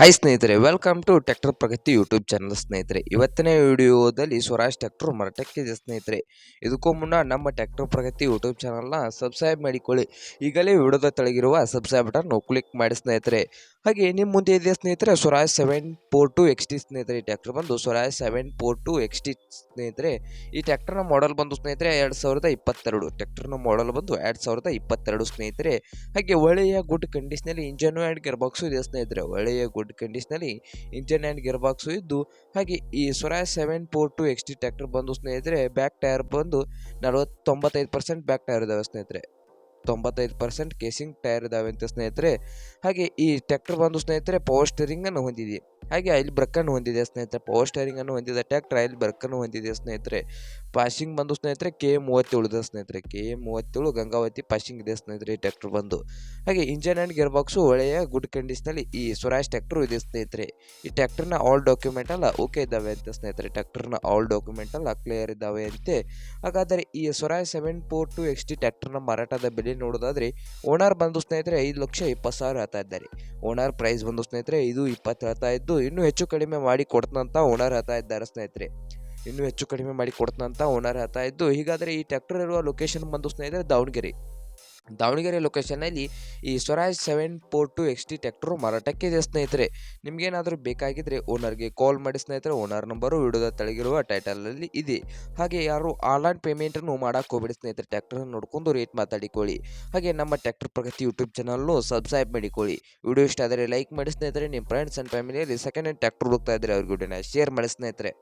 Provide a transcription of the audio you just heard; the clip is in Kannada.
ಹಾಯ್ ಸ್ನೇಹಿತರೆ welcome to tractor Pragati YouTube channel ಸ್ನೇಹಿತರೆ. ಇವತ್ತಿನ ವಿಡಿಯೋದಲ್ಲಿ ಸ್ವರಾಜ್ ಟ್ಯಾಕ್ಟರ್ ಮರಟಕ್ಕಿದೆ ಸ್ನೇಹಿತರೆ. ಇದಕ್ಕೂ ಮುನ್ನ ನಮ್ಮ ಟ್ಯಾಕ್ಟರ್ ಪ್ರಗತಿ ಯೂಟ್ಯೂಬ್ ಚಾನಲ್ನ ಸಬ್ಸ್ಕ್ರೈಬ್ ಮಾಡಿಕೊಳ್ಳಿ. ಈಗಲೇ ವಿಡಿಯೋದ ತೆಳಗಿರುವ ಸಬ್ಸ್ಕ್ರೈಬ್ ಬಟನ್ ಕ್ಲಿಕ್ ಮಾಡಿ ಸ್ನೇಹಿತರೆ. ಹಾಗೆ ನಿಮ್ಮ ಮುಂದೆ ಇದೆ ಸ್ನೇಹಿತರೆ? Swaraj seven four two X T ಸ್ನೇಹಿತರೆ ಟ್ಯಾಕ್ಟರ್ ಬಂದು Swaraj seven four two X T ಸ್ನೇಹಿತರೆ. ಈ ಟ್ಯಾಕ್ಟರ್ನ ಮಾಡೆಲ್ ಬಂದು ಸ್ನೇಹಿತರೆ ಎರಡು ಸಾವಿರದ ಇಪ್ಪತ್ತೆರಡು. ಟ್ಯಾಕ್ಟರ್ನ ಮಾಡೆಲ್ ಬಂದು ಎರಡು ಸಾವಿರದ ಇಪ್ಪತ್ತೆರಡು ಸ್ನೇಹಿತರೆ. ಹಾಗೆ ಒಳ್ಳೆಯ ಗುಡ್ ಕಂಡೀಷನಲ್ಲಿ ಇಂಜನ್ ಆ್ಯಂಡ್ ಗೇರ್ ಬಾಕ್ಸು ಇದೆ ಸ್ನೇಹಿತರೆ. ಒಳ್ಳೆಯ ಗುಡ್ ಕಂಡೀಷನಲ್ಲಿ ಇಂಜನ್ ಆ್ಯಂಡ್ ಗಿಯರ್ ಬಾಕ್ಸು ಇದ್ದು, ಹಾಗೆ ಈ Swaraj seven four two X T tractor ಬಂದು ಸ್ನೇಹಿತರೆ, ಬ್ಯಾಕ್ ಟೈರ್ ಬಂದು ನಲವತ್ತೊಂಬತ್ತೈದು ಪರ್ಸೆಂಟ್ ಬ್ಯಾಕ್ ಟೈರ್ ಇದ್ದಾವೆ ಸ್ನೇಹಿತರೆ. ತೊಂಬತ್ತೈದು ಪರ್ಸೆಂಟ್ ಕೇಸಿಂಗ್ ಟೈರ್ ಇದಾವೆ ಅಂತ ಸ್ನೇಹಿತರೆ. ಹಾಗೆ ಈ ಟ್ಯಾಕ್ಟರ್ ಬಂದು ಸ್ನೇಹಿತರೆ, ಪವರ್ ಸ್ಟೇರಿಂಗನ್ನು ಹೊಂದಿದೆ. ಹಾಗೆ ಅಲ್ಲಿ ಬ್ರಕ್ಕನ್ನು ಹೊಂದಿದೆ ಸ್ನೇಹಿತರೆ. ಪವರ್ ಸ್ಟೇರಿಂಗನ್ನು ಹೊಂದಿದೆ ಟ್ಯಾಕ್ಟರ್ ಅಲ್ಲಿ ಬ್ರಕ್ಕನ್ನು ಹೊಂದಿದೆ ಸ್ನೇಹಿತರೆ. ಪಾಸಿಂಗ್ ಬಂದು ಸ್ನೇಹಿತರೆ ಕೆ ಮೂವತ್ತೇಳು ಇದೆ ಸ್ನೇಹಿತರೆ. ಕೆ ಮೂವತ್ತೇಳು, ಗಂಗಾವತಿ ಪಾಸಿಂಗ್ ಇದೆ ಸ್ನೇಹಿತರೆ ಈ ಟ್ರ್ಯಾಕ್ಟರ್ ಬಂದು. ಹಾಗೆ ಇಂಜನ್ ಆ್ಯಂಡ್ ಗೇರ್ ಬಾಕ್ಸು ಒಳ್ಳೆಯ ಗುಡ್ ಕಂಡೀಷನಲ್ಲಿ ಈ ಸ್ವರಾಜ್ ಟ್ರ್ಯಾಕ್ಟರ್ ಇದೆ ಸ್ನೇಹಿತರೆ. ಈ ಟ್ಯಾಕ್ಟರ್ನ ಆಲ್ ಡಾಕ್ಯುಮೆಂಟ್ ಅಲ್ಲ ಓಕೆ ಇದ್ದಾವೆ ಅಂತ ಸ್ನೇಹಿತರೆ. ಟ್ಯಾಕ್ಟರ್ನ ಆಲ್ ಡಾಕ್ಯುಮೆಂಟ್ ಅಲ್ಲ ಕ್ಲಿಯರ್ ಇದ್ದಾವೆ ಅಂತೆ. ಹಾಗಾದರೆ ಈ Swaraj seven four two X T ಟ್ಯಾಕ್ಟರ್ನ ಮಾರಾಟದ ಬೆಲೆ ನೋಡೋದಾದರೆ ಓನರ್ ಬಂದು ಸ್ನೇಹಿತರೆ ಐದು ಲಕ್ಷ ಇಪ್ಪತ್ತು ಸಾವಿರ ಹೇಳ್ತಾ ಇದ್ದಾರೆ. ಓನರ್ ಪ್ರೈಸ್ ಬಂದು ಸ್ನೇಹಿತರೆ ಇದು ಇಪ್ಪತ್ತು ಹೇಳ್ತಾ ಇದ್ದು ಇನ್ನೂ ಹೆಚ್ಚು ಕಡಿಮೆ ಮಾಡಿ ಕೊಡ್ತಂತ ಓನರ್ ಹೇಳ್ತಾ ಇದ್ದಾರೆ ಸ್ನೇಹಿತರೆ. ಇನ್ನೂ ಹೆಚ್ಚು ಕಡಿಮೆ ಮಾಡಿ ಕೊಡ್ತಂತ ಓನರ್ ಹೇಳ್ತಾ ಇದ್ದು, ಹೀಗಾದರೆ ಈ ಟ್ರ್ಯಾಕ್ಟರ್ ಇರುವ ಲೊಕೇಶನ್ ಬಂದು ಸ್ನೇಹಿತರೆ ದಾವಣಗೆರೆ. ದಾವಣಗೆರೆ ಲೊಕೇಶನ್ನಲ್ಲಿ ಈ Swaraj seven four two X T tractor ಮಾರಾಟಕ್ಕೆ ಇದೆ ಸ್ನೇಹಿತರೆ. ನಿಮಗೇನಾದರೂ ಬೇಕಾಗಿದ್ದರೆ ಓನರ್ಗೆ ಕಾಲ್ ಮಾಡಿ ಸ್ನೇಹಿತರೆ ಓನರ್ ನಂಬರು ವಿಡಿಯೋದ ತಳಗಿರುವ ಟೈಟಲಲ್ಲಿ ಇದೆ. ಹಾಗೆ ಯಾರು ಆನ್ಲೈನ್ ಪೇಮೆಂಟನ್ನು ಮಾಡೋಕೆ ಹೋಗ್ಬಿಡಿ ಸ್ನೇಹಿತರೆ ಟ್ರ್ಯಾಕ್ಟರನ್ನು ನೋಡ್ಕೊಂಡು ರೇಟ್ ಮಾತಾಡಿಕೊಳ್ಳಿ. ಹಾಗೆ ನಮ್ಮ ಟ್ಯಾಕ್ಟರ್ ಪ್ರಗತಿ ಯೂಟ್ಯೂಬ್ ಚಾನಲ್ನು ಸಬ್ಸ್ಕ್ರೈಬ್ ಮಾಡಿಕೊಳ್ಳಿ. ವಿಡಿಯೋ ಇಷ್ಟ ಆದರೆ ಲೈಕ್ ಮಾಡಿ ಸ್ನೇಹಿತರೆ, ನಿಮ್ಮ ಫ್ರೆಂಡ್ಸ್ ಆ್ಯಂಡ್ ಫ್ಯಾಮಿಲಿಯಲ್ಲಿ ಸೆಕೆಂಡ್ ಹ್ಯಾಂಡ್ ಟ್ಯಾಕ್ಟರ್ ಹೋಗ್ತಾ ಇದ್ದರೆ ಅವ್ರಿಗೆ ಶೇರ್ ಮಾಡಿ ಸ್ನೇಹಿತರೆ.